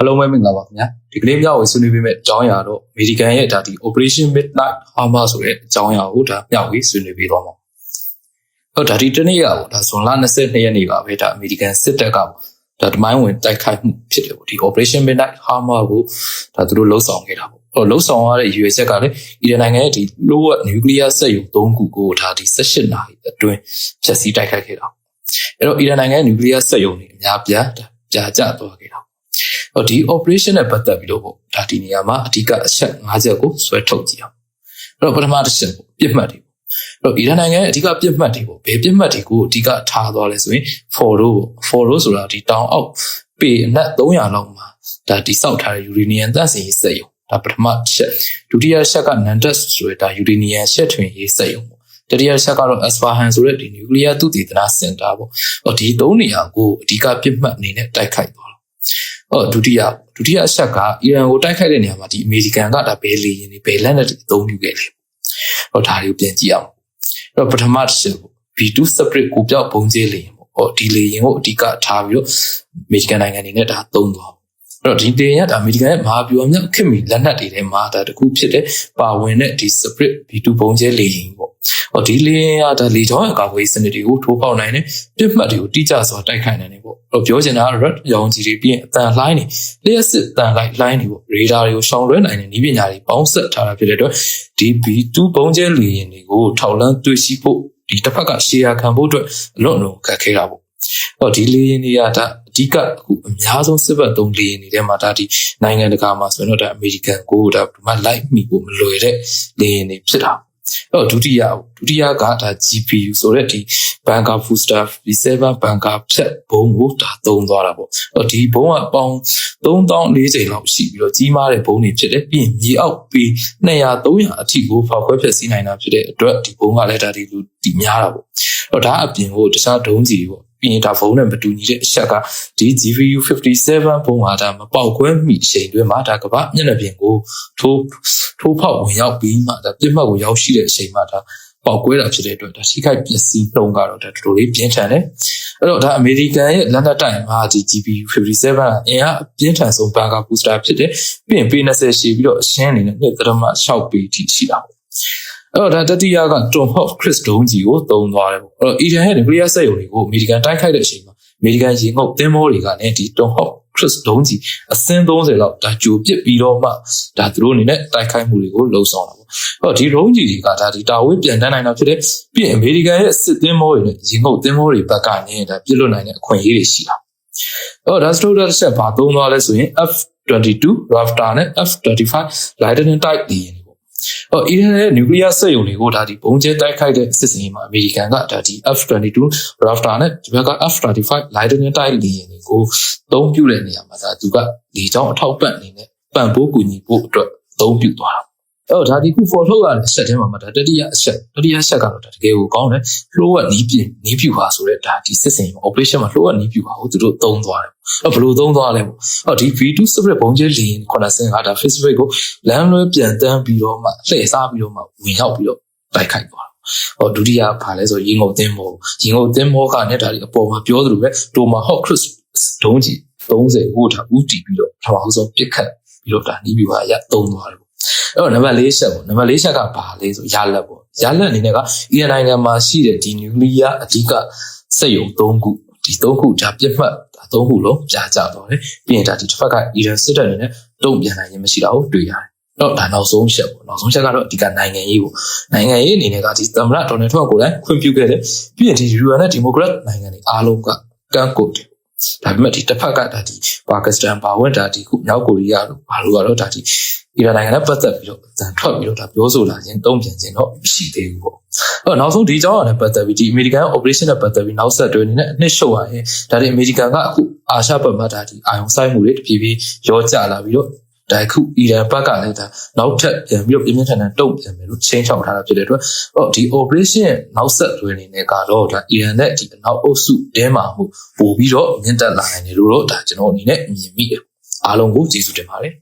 အားလုံးပဲမင်္ဂလာပါခင်ဗျာဒီကနေ့မျှဝေဆွေးနွေးပေးမယ့်အကြောင်းအရာတော့အမေရိကန်ရဲ့ဒါဒီ Operation Midnight Hammer ဆိုတဲ့အကြောင်းအရာကိုဒါမျှဝေဆွေးနွေးပေးသွားမှာဟုတ်ဒါဒီတနေ့ကပေါ့ဒါဇွန်လ22ရက်နေ့ကပဲဒါအမေရိကန်စစ်တပ်ကပေါ့ဒါတမိုင်းဝင်တိုက်ခိုက်မှုဖြစ်တယ်ပေါ့ဒီ Operation Midnight Hammer ကိုဒါသူတို့လှုပ်ဆောင်ခဲ့တာပေါ့ဟိုလှုပ်ဆောင်ရတဲ့ US ကလည်းအီရန်နိုင်ငံရဲ့ဒီ low နျူကလ িয়ার စက်ရုံ၃ခုကိုဒါဒီ18နာရီအတွင်းဖျက်ဆီးတိုက်ခိုက်ခဲ့တာအဲ့တော့အီရန်နိုင်ငံရဲ့နျူကလ িয়ার စက်ရုံတွေအများပြားကြာကျသွားခဲ့တာ ဟောဒီ operation နဲ့ပတ်သက်ပြီးတော့ပေါ့ဒါဒီနေရာမှာအဓိကအချက်၅ချက်ကိုဆွဲထုတ်ကြည့်အောင်အဲ့တော့ပထမတစ်ချက်ပေါ့ပြစ်မှတ်တွေပေါ့အဲ့တော့အီရန်နိုင်ငံရဲ့အဓိကပြစ်မှတ်တွေပေါ့ဘယ်ပြစ်မှတ်တွေကိုအဓိကထားသွားလဲဆိုရင် Fordo ပေါ့ Fordo ဆိုတာဒီတောင်အောက်ပေအနက်300လောက်မှာဒါတိစောက်ထားတဲ့ uranium သန့်စင်ရေးစက်ရုံဒါပထမချက်ဒုတိယချက်က Nandas ဆိုတဲ့ဒါ uranium ရှက်ထွင်ရေးစက်ရုံပေါ့တတိယချက်ကတော့ Asfahan ဆိုတဲ့ဒီ nuclear သုတေသနစင်တာပေါ့ဟောဒီသုံးနေရာကိုအဓိကပြစ်မှတ်အနေနဲ့တိုက်ခိုက်သွားဟော ဒုတိယဒုတိယအချက်ကအီရန်ကိုတိုက်ခိုက်တဲ့နေရာမှာဒီအမေရိကန်ကဒါဘယ်လေရင်တွေဘယ်လက်နက်တွေအသုံးပြုခဲ့လဲဟောဒါတွေကိုပြန်ကြည့်အောင်အဲ့တော့ပထမတစ်ချက်ပေါ့ B2 separate ကိုပြောက်ပုံကျဲလေရင်ပေါ့ဟောဒီလေရင်ကိုအဓိကထားပြီးတော့အမေရိကန်နိုင်ငံအနေနဲ့ဒါသုံးသွားအဲ့တော့ဒီတင်ရတာအမေရိကန်ရဲ့မဟာဗျူဟာမြောက်ခင်မီလက်နက်တွေထဲမှာဒါတခုဖြစ်တဲ့ပါဝင်တဲ့ဒီ separate B2 ပုံကျဲလေရင်ပေါ့ဟော ဒီလေရင်ကဒါလေချောင်းအကာအကွယ်စနစ်တွေကိုထိုးပေါက်နိုင်တယ်ပြစ်မှတ်တွေကိုတိကျစွာတိုက်ခိုက်နိုင်တယ်ပေါ့တော့ပြောချင်တာက red ရောင်ကြီးတွေပြီးရင်အတန်လှိုင်းနေလျှက်စစ်တန်လိုက်လှိုင်းနေပေါ့ရေဒါတွေကိုရှောင်လွှဲနိုင်တဲ့နည်းပညာတွေပေါင်းဆက်ထားတာဖြစ်တဲ့အတွက်ဒီ B2 ပုံကျဲလေရင်တွေကိုထောက်လန်းတွေ့ရှိဖို့ဒီတစ်ဖက်ကရှေ့ရခံဖို့အတွက်အလွန်အလွန်ခက်ခဲတာပေါ့ဟောဒီလေရင်တွေကဒါအဓိကအခုအများဆုံးစစ်ဘက်သုံးလေရင်တွေထဲမှာဒါဒီနိုင်ငံတကာမှာဆိုရင်တော့ဒါအမေရိကန်ကိုဒါဒီမှာလိုက်မိဖို့မလွယ်တဲ့လေရင်တွေဖြစ်တာ အဲ့တော့ဒုတိယဒုတိယကဒါ GPU ဆိုတဲ့ဒီ Banker Booster V7 Banker ဖြတ်ဘုံကိုဒါသုံးသွားတာပေါ့အဲ့ဒီဘုံကပေါင်း3000ချိန်လောက်ရှိပြီးတော့ကြီးမားတဲ့ဘုံတွေဖြစ်တယ်ပြီးရင်မြေအောက်ပြီး200 300အထိကိုဖောက်ခွဲဖျက်ဆီးနိုင်တာဖြစ်တဲ့အတွက်ဒီဘုံကလည်းဒါဒီလူဒီများတာပေါ့အဲ့တော့ဒါအပြင်ကိုတခြားဒုံးကြီးပေါ့ ပြီးရင်ဒါဖုန်းနဲ့မတူညီတဲ့အချက်ကဒီ GPU 57ဘုံဟာဒါမပေါက်ကွဲမိအချိန်တွင်းမှာဒါကမ္ဘာမျက်နှာပြင်ကိုထိုးထိုးဖောက်ဝင်ရောက်ပြီးမှဒါပြစ်မှတ်ကိုရောက်ရှိတဲ့အချိန်မှာဒါပေါက်ကွဲတာဖြစ်တဲ့အတွက်ဒါထိခိုက်ပစ္စည်းနှုံကတော့ဒါတော်တော်လေးပြင်းထန်တယ်အဲ့တော့ဒါအမေရိကန်ရဲ့လက်နက်တိုင်မှာဒီ GPU 57အင်အားပြင်းထန်ဆုံးဘာကာဘူစတာဖြစ်တယ်ပြီးရင် P20 ရှိပြီးတော့အရှင်းအနေနဲ့နှစ်သမ6 P ထိရှိတာပေါ့ အဲ့တော့ဒါတတိယက Tom Hawk Chris ဒုံးကြီးကိုသုံးသွားတယ်ပေါ့အဲ့တော့ Iran ရဲ့ nuclear စက်ရုံတွေကိုအမေရိကန်တိုက်ခိုက်တဲ့အချိန်မှာအမေရိကန်ရေငုပ်သင်းမောတွေကလည်းဒီ Tom Hawk Chris ဒုံးကြီးအစင်း30လောက်ဒါကြိုပစ်ပြီးတော့မှဒါသူတို့အနေနဲ့တိုက်ခိုက်မှုတွေကိုလှုံ့ဆော်တာပေါ့အဲ့တော့ဒီဒုံးကြီးတွေကဒါဒီတာဝေးပြန်တန်းနိုင်တာဖြစ်တဲ့ပြီးရင်အမေရိကန်ရဲ့စစ်သင်းမောတွေနဲ့ရေငုပ်သင်းမောတွေဘက်ကနေဒါပြစ်လွတ်နိုင်တဲ့အခွင့်အရေးတွေရှိတာအဲ့တော့ဒါစတိုဒါဆက်ဘာသုံးသွားလဲဆိုရင် F22 Raptor နဲ့ F35 Lightning Type တွေ ဟောအီရန်ရဲ့နျူကလ িয়ার စက်ရုံတွေကိုဒါဒီပုံကျဲတိုက်ခိုက်တဲ့စစ်စင်မှာအမေရိကန်ကဒါဒီ F22 Raptor နဲ့ဒီဘက်က F35 Lightning Type လေယာဉ်တွေကိုသုံးပြုတဲ့နေရာမှာဒါသူကလေကြောင်းအထောက်ပံ့အနေနဲ့ပံ့ပိုးကူညီဖို့အတွက်သုံးပြုသွားတာ အဲ့တော့ဒါဒီခု for ထုတ်ရတဲ့ဆက်ထဲမှာဒါတတိယအချက်တတိယဆက်ကတော့ဒါတကယ်ကိုကောင်းတယ် flow ကနီးပြနီးပြူပါဆိုတဲ့ဒါဒီစစ်စင် operation မှာ flow ကနီးပြူပါကိုသူတို့သုံးသွားတယ်အဲ့ဘယ်လိုသုံးသွားလဲပေါ့အဲ့ဒီ V2 separate ဘုံကျဲလင်းခုနစင်ကဒါ Facebook ကိုလမ်းလွဲပြန်တန်းပြီးတော့မှလှည့်စားပြီးတော့မှဝင်ရောက်ပြီးတော့တိုက်ခိုက်သွားဟောဒုတိယဘာလဲဆိုရင်ငုံသင်းမောရင်ငုံသင်းမောကနဲ့ဒါဒီအပေါ်မှာပြောသလိုပဲတိုမာဟော့ခရစ်ဒုံးကြီး30ဟိုထားဦးတည်ပြီးတော့ပထမဆုံးပြစ်ခတ်ပြီးတော့ဒါနီးပြီးပါရသုံးသွားတယ် အဲ့တော့နံပါတ်၄ချက်ပေါ့နံပါတ်၄ချက်ကဘာလဲဆိုရလက်ပေါ့ရလက်အနေနဲ့ကအီရန်နိုင်ငံမှာရှိတဲ့ဒီနျူကလ িয়ার အဓိကစက်ရုံ၃ခုဒီ၃ခုဒါပြစ်မှတ်ဒါ၃ခုလုံးပြာကျသွားတယ်ပြီးရင်ဒါဒီတစ်ဖက်ကအီရန်စစ်တပ်အနေနဲ့တုံ့ပြန်နိုင်ခြင်းမရှိတာကိုတွေ့ရတယ်တော့ဒါနောက်ဆုံးချက်ပေါ့နောက်ဆုံးချက်ကတော့အဓိကနိုင်ငံရေးပေါ့နိုင်ငံရေးအနေနဲ့ကဒီသမ္မတဒေါ်နယ်ထရမ့်ကိုလည်းခွင့်ပြုခဲ့တယ်ပြီးရင်ဒီ UN နဲ့ဒီမိုကရက်နိုင်ငံတွေအားလုံးကကန့်ကွက်တယ်ဒါပေမဲ့ဒီတစ်ဖက်ကဒါဒီပါကစ္စတန်ပါဝင်ဒါဒီခုမြောက်ကိုရီးယားတို့ဘာလို့ကတော့ဒါဒီ အီရန်နိုင်ငံနဲ့ပတ်သက်ပြီးတော့ဇန်ထွက်ပြီးတော့ဒါပြောဆိုလာခြင်းတုံ့ပြန်ခြင်းတော့မရှိသေးဘူးပေါ့အဲ့တော့နောက်ဆုံးဒီအကြောင်းအရာနဲ့ပတ်သက်ပြီးဒီ American operation နဲ့ပတ်သက်ပြီးနောက်ဆက်တွဲအနေနဲ့အနှစ်ရှုပ်ရရင်ဒါဒီ American ကအခုအာရှဘက်မှာဒါဒီအာယုံဆိုင်မှုတွေတဖြည်းဖြည်းရောကျလာပြီးတော့ဒါခုအီရန်ဘက်ကလည်းဒါနောက်ထပ်ပြန်ပြီးတော့ပြင်းပြင်းထန်ထန်တုံ့ပြန်မယ်လို့ချင်းချောက်ထားတာဖြစ်တဲ့အတွက်ဟောဒီ operation ရဲ့နောက်ဆက်တွဲအနေနဲ့ကတော့ဒါအီရန်နဲ့ဒီနောက်အုပ်စုတဲမှာမှုပို့ပြီးတော့မြင့်တက်လာနိုင်တယ်လို့တော့ဒါကျွန်တော်အနေနဲ့မြင်မိတယ်အားလုံးကိုကျေးဇူးတင်ပါတယ်